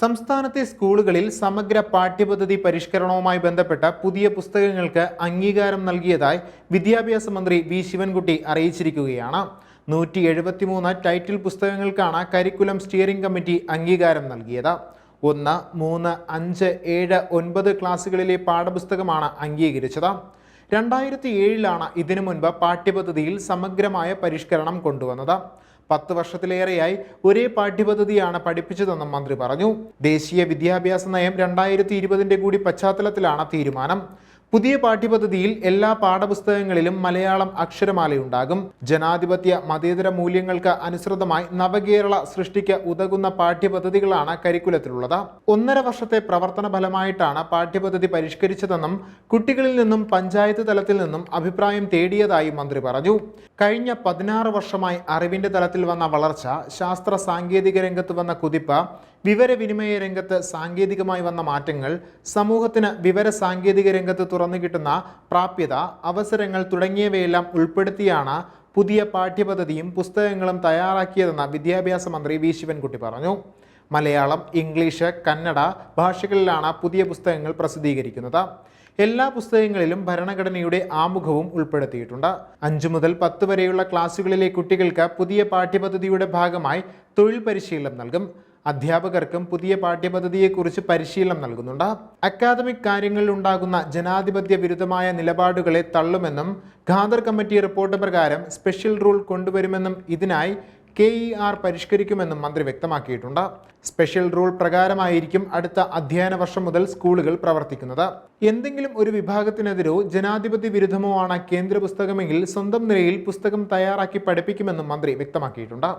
സംസ്ഥാനത്തെ സ്കൂളുകളിൽ സമഗ്ര പാഠ്യപദ്ധതി പരിഷ്കരണവുമായി ബന്ധപ്പെട്ട പുതിയ പുസ്തകങ്ങൾക്ക് അംഗീകാരം നൽകിയതായി വിദ്യാഭ്യാസ മന്ത്രി വി ശിവൻകുട്ടി അറിയിച്ചിരിക്കുകയാണ്. നൂറ്റി എഴുപത്തിമൂന്ന് ടൈറ്റിൽ പുസ്തകങ്ങൾക്കാണ് കരിക്കുലം സ്റ്റിയറിംഗ് കമ്മിറ്റി അംഗീകാരം നൽകിയത്. ഒന്ന് മൂന്ന് അഞ്ച് ഏഴ് ഒൻപത് ക്ലാസ്സുകളിലെ പാഠപുസ്തകമാണ് അംഗീകരിച്ചത്. രണ്ടായിരത്തി ഏഴിലാണ് ഇതിനു മുൻപ് പാഠ്യപദ്ധതിയിൽ സമഗ്രമായ പരിഷ്കരണം കൊണ്ടുവന്നത്. പത്ത് വർഷത്തിലേറെയായി ഒരേ പാഠ്യപദ്ധതിയാണ് പഠിപ്പിച്ചതെന്നും മന്ത്രി പറഞ്ഞു. ദേശീയ വിദ്യാഭ്യാസ നയം രണ്ടായിരത്തി ഇരുപതിന്റെ കൂടി പശ്ചാത്തലത്തിലാണ് തീരുമാനം. പുതിയ പാഠ്യപദ്ധതിയിൽ എല്ലാ പാഠപുസ്തകങ്ങളിലും മലയാളം അക്ഷരമാലയുണ്ടാകും. ജനാധിപത്യ മതേതര മൂല്യങ്ങൾക്ക് അനുസൃതമായി നവകേരള സൃഷ്ടിക്ക് ഉതകുന്ന പാഠ്യപദ്ധതികളാണ് കരിക്കുലത്തിലുള്ളത്. ഒന്നര വർഷത്തെ പ്രവർത്തന ഫലമായിട്ടാണ് പാഠ്യപദ്ധതി പരിഷ്കരിച്ചതെന്നും കുട്ടികളിൽ നിന്നും പഞ്ചായത്ത് തലത്തിൽ നിന്നും അഭിപ്രായം തേടിയതായി മന്ത്രി പറഞ്ഞു. കഴിഞ്ഞ പതിനാറ് വർഷമായി അറിവിന്റെ തലത്തിൽ വന്ന വളർച്ച ശാസ്ത്ര സാങ്കേതിക രംഗത്ത് വന്ന കുതിപ്പ് വിവരവിനിമയ രംഗത്ത് സാങ്കേതികമായി വന്ന മാറ്റങ്ങൾ സമൂഹത്തിന് വിവര സാങ്കേതിക രംഗത്ത് തുറന്നു കിട്ടുന്ന പ്രാപ്യത അവസരങ്ങൾ തുടങ്ങിയവയെല്ലാം ഉൾപ്പെടുത്തിയാണ് പുതിയ പാഠ്യപദ്ധതിയും പുസ്തകങ്ങളും തയ്യാറാക്കിയതെന്ന് വിദ്യാഭ്യാസ മന്ത്രി വി. ശിവൻകുട്ടി പറഞ്ഞു. മലയാളം ഇംഗ്ലീഷ് കന്നഡ ഭാഷകളിലാണ് പുതിയ പുസ്തകങ്ങൾ പ്രസിദ്ധീകരിക്കുന്നത്. എല്ലാ പുസ്തകങ്ങളിലും ഭരണഘടനയുടെ ആമുഖവും ഉൾപ്പെടുത്തിയിട്ടുണ്ട്. അഞ്ചു മുതൽ പത്ത് വരെയുള്ള ക്ലാസ്സുകളിലെ കുട്ടികൾക്ക് പുതിയ പാഠ്യപദ്ധതിയുടെ ഭാഗമായി തൊഴിൽ പരിശീലനം നൽകും. അധ്യാപകർക്കും പുതിയ പാഠ്യപദ്ധതിയെക്കുറിച്ച് പരിശീലനം നൽകുന്നുണ്ട്. അക്കാദമിക് കാര്യങ്ങളിൽ ഉണ്ടാകുന്ന ജനാധിപത്യ വിരുദ്ധമായ നിലപാടുകളെ തള്ളുമെന്നും ഖാദർ കമ്മിറ്റി റിപ്പോർട്ട് പ്രകാരം സ്പെഷ്യൽ റൂൾ കൊണ്ടുവരുമെന്നും ഇതിനായി കെ ഇ ആർ പരിഷ്കരിക്കുമെന്നും മന്ത്രി വ്യക്തമാക്കിയിട്ടുണ്ട്. സ്പെഷ്യൽ റൂൾ പ്രകാരമായിരിക്കും അടുത്ത അധ്യയന വർഷം മുതൽ സ്കൂളുകൾ പ്രവർത്തിക്കുന്നത്. എന്തെങ്കിലും ഒരു വിഭാഗത്തിനെതിരോ ജനാധിപത്യ വിരുദ്ധമോ ആണ് കേന്ദ്ര പുസ്തകമെങ്കിൽ സ്വന്തം നിലയിൽ പുസ്തകം തയ്യാറാക്കി പഠിപ്പിക്കുമെന്നും മന്ത്രി വ്യക്തമാക്കിയിട്ടുണ്ട്.